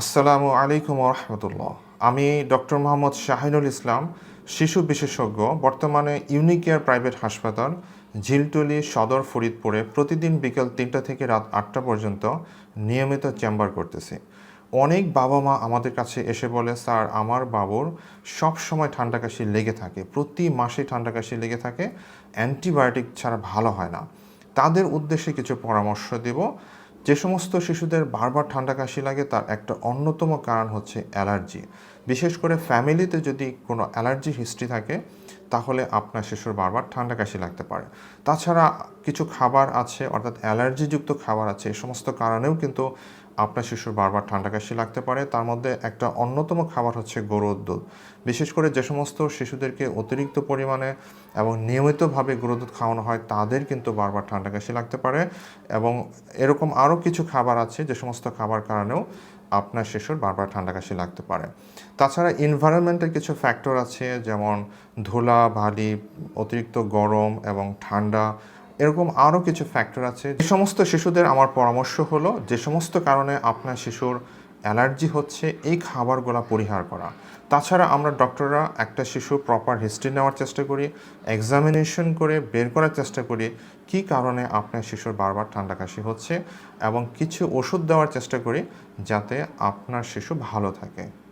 আসসালামু আলাইকুম রহমতুল্লাহ। আমি ডক্টর মোহাম্মদ শাহিনুল ইসলাম, শিশু বিশেষজ্ঞ, বর্তমানে ইউনিকেয়ার প্রাইভেট হাসপাতাল, ঝিলটুলি সদর ফরিদপুরে প্রতিদিন বিকেল তিনটা থেকে রাত আটটা পর্যন্ত নিয়মিত চেম্বার করতেছি। অনেক বাবা মা আমাদের কাছে এসে বলে, স্যার, আমার বাবুর সব সময় ঠান্ডা কাশি লেগে থাকে, প্রতি মাসে ঠান্ডা কাশি লেগে থাকে, অ্যান্টিবায়োটিক ছাড়া ভালো হয় না। তাদের উদ্দেশ্যে কিছু পরামর্শ দেব যে সমস্ত শিশুদের বারবার ঠান্ডা কাশি লাগে, তার একটা অন্যতম কারণ হচ্ছে অ্যালার্জি। বিশেষ করে ফ্যামিলিতে যদি কোনো অ্যালার্জি হিস্ট্রি থাকে, তাহলে আপনার শিশুর বারবার ঠান্ডা কাশি লাগতে পারে। তাছাড়া কিছু খাবার আছে, অর্থাৎ অ্যালার্জিযুক্ত খাবার আছে, এ সমস্ত কারণেও কিন্তু আপনার শিশুর বারবার ঠান্ডা কাশি লাগতে পারে, তার মধ্যে একটা অন্যতম খাবার হচ্ছে গরুর দুধ। বিশেষ করে যে সমস্ত শিশুদেরকে অতিরিক্ত পরিমাণে এবং নিয়মিতভাবে গরুর দুধ খাওয়ানো হয়, তাদের কিন্তু বারবার ঠান্ডা কাশি লাগতে পারে এবং এরকম আরও কিছু খাবার আছে যে সমস্ত খাবার কারণেও আপনার শিশুর বারবার ঠান্ডা কাশি লাগতে পারে। তাছাড়া এনভায়রনমেন্টের কিছু ফ্যাক্টর আছে, যেমন ধুলা বালি অতিরিক্ত গরম এবং ঠান্ডা। এরকম আরও কিছু ফ্যাক্টর আছে। যে সমস্ত শিশুদের আমার পরামর্শ হলো, যে সমস্ত কারণে আপনার শিশুর অ্যালার্জি হচ্ছে, এই খাবারগুলো পরিহার করা। তাছাড়া আমরা ডক্টররা একটা শিশু প্রপার হিস্ট্রি নেওয়ার চেষ্টা করি এক্সামিনেশন করে বের করার চেষ্টা করি, কী কারণে আপনার শিশুর বারবার ঠান্ডা কাশি হচ্ছে, এবং কিছু ওষুধ দেওয়ার চেষ্টা করি, যাতে আপনার শিশু ভালো থাকে।